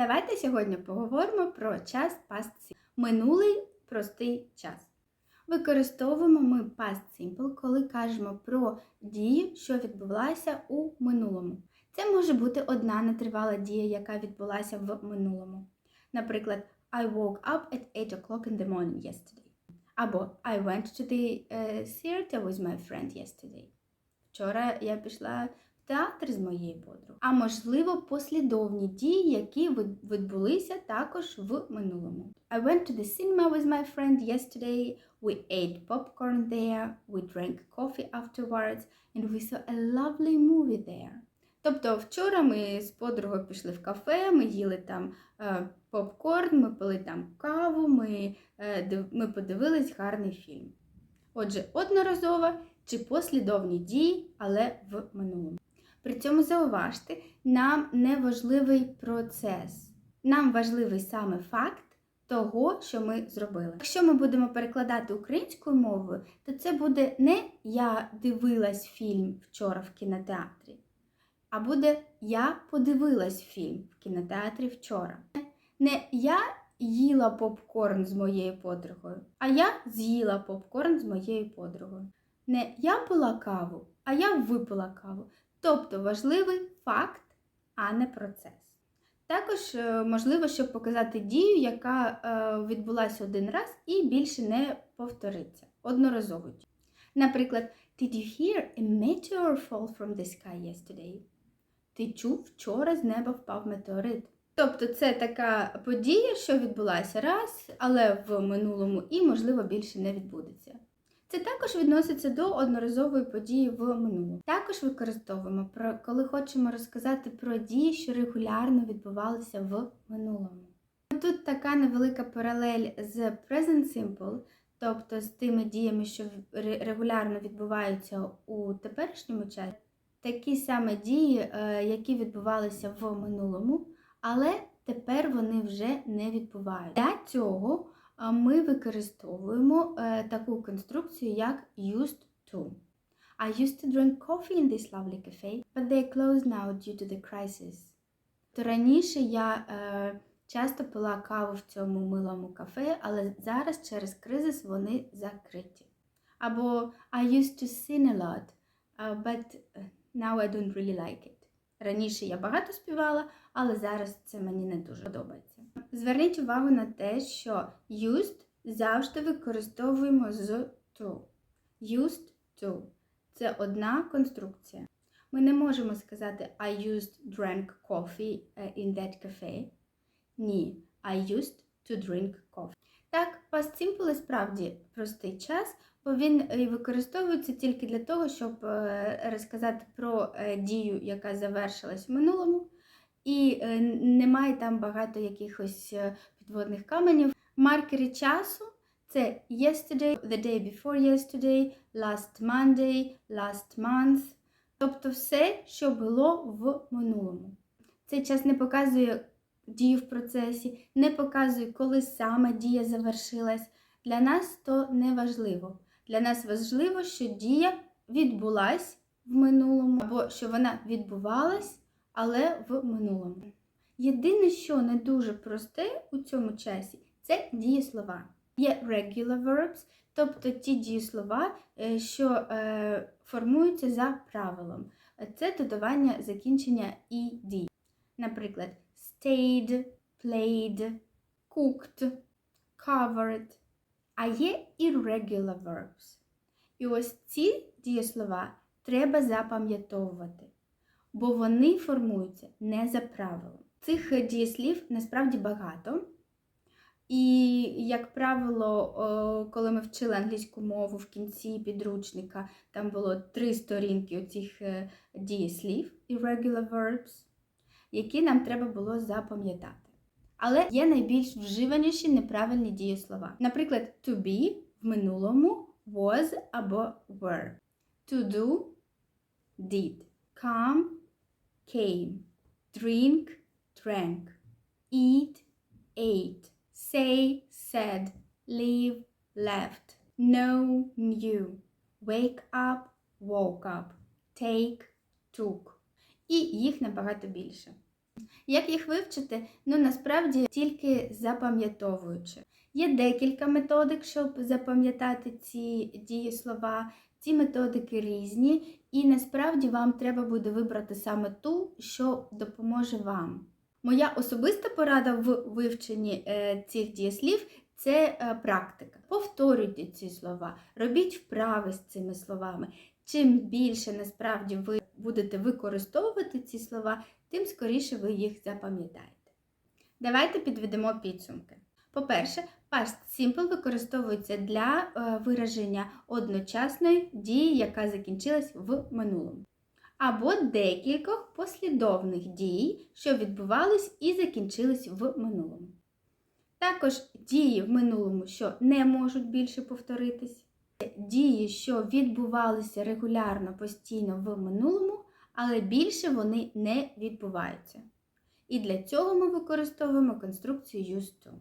Давайте сьогодні поговоримо про час past simple. Минулий простий час. Використовуємо ми past simple, коли кажемо про дію, що відбулася у минулому. Це може бути одна нетривала дія, яка відбулася в минулому. Наприклад, I woke up at 8 o'clock in the morning yesterday. Або I went to the uh, theater with my friend yesterday. Вчора я пішла театр з моєю подругою. А можливо, послідовні дії, які від- відбулися також в минулому. I went to the cinema with my friend yesterday. We ate popcorn there. We drank coffee afterwards. And we saw a lovely movie there. Тобто вчора ми з подругою пішли в кафе, ми їли там е, попкорн, ми пили там каву, ми, е, див- ми подивились гарний фільм. Отже, одноразово чи послідовні дії, але в минулому. При цьому зауважте, нам не важливий процес. Нам важливий саме факт того, що ми зробили. Якщо ми будемо перекладати українською мовою, то це буде не я дивилась фільм вчора в кінотеатрі, а буде я подивилась фільм в кінотеатрі вчора. Не я їла попкорн з моєю подругою, а я з'їла попкорн з моєю подругою. Не я пила каву, а я випила каву. Тобто важливий факт, а не процес. Також е, можливо, щоб показати дію, яка е, відбулася один раз і більше не повториться. Одноразово. Наприклад, Did you hear a meteor fall from the sky yesterday? Ти чув, вчора з неба впав метеорит. Тобто це така подія, що відбулася раз, але в минулому і, можливо, більше не відбудеться. Це також відноситься до одноразової події в минулому. Також використовуємо, коли хочемо розказати про дії, що регулярно відбувалися в минулому. Тут така невелика паралель з Present Simple, тобто з тими діями, що регулярно відбуваються у теперішньому часі. Такі саме дії, е, які відбувалися в минулому, але тепер вони вже не відбуваються. Для цього ми використовуємо е, таку конструкцію, як used to. I used to drink coffee in this lovely cafe, but they're closed now due to the crisis. То раніше я е, часто пила каву в цьому милому кафе, але зараз через кризис вони закриті. Або I used to sing a lot, uh, but now I don't really like it. Раніше я багато співала, але зараз це мені не дуже подобається. Зверніть увагу на те, що used завжди використовуємо з to. Used to це одна конструкція. Ми не можемо сказати I used drank coffee е, in that cafe. Ні, I used to drink coffee. Так, past simple справді простий час, бо він використовується тільки для того, щоб е, розказати про е, дію, яка завершилась в минулому, і е, немає там багато якихось е, підводних каменів. Маркери часу це yesterday, the day before yesterday, last Monday, last month. Тобто все, що було в минулому. Цей час не показує дію в процесі, не показує, коли саме дія завершилась. Для нас то не важливо. Для нас важливо, що дія відбулась в минулому, або що вона відбувалась, але в минулому. Єдине, що не дуже просте у цьому часі, це дієслова. Є regular verbs, тобто ті дієслова, е, що е, формуються за правилом. Це додавання закінчення «ed». Наприклад, stayed, played, cooked, covered. А є irregular verbs. І ось ці дієслова треба запам'ятовувати, бо вони формуються не за правилом. Цих дієслів насправді багато. І, як правило, коли ми вчили англійську мову в кінці підручника, там було три сторінки оцих е, дієслів, irregular verbs, які нам треба було запам'ятати. Але є найбільш вживаніші неправильні дієслова. Наприклад, to be в минулому was або were. To do did. Come came. Drink drank. Eat ate. Say said. Leave left. Know knew. Wake up woke up. Take took. І їх набагато більше. Як їх вивчити? Ну насправді тільки запам'ятовуючи. Є декілька методик, щоб запам'ятати ці дієслова. Ці методики різні, і насправді вам треба буде вибрати саме ту, що допоможе вам. Моя особиста порада в вивченні е, цих дієслів це е, практика. Повторюйте ці слова, робіть вправи з цими словами. Чим більше насправді ви будете використовувати ці слова, тим скоріше ви їх запам'ятаєте. Давайте підведемо підсумки. По-перше, past simple використовується для е, вираження одночасної дії, яка закінчилась в минулому. Або декількох послідовних дій, що відбувались і закінчились в минулому. Також дії в минулому, що не можуть більше повторитись. Дії, що відбувалися регулярно постійно в минулому, але більше вони не відбуваються. І для цього ми використовуємо конструкцію used to.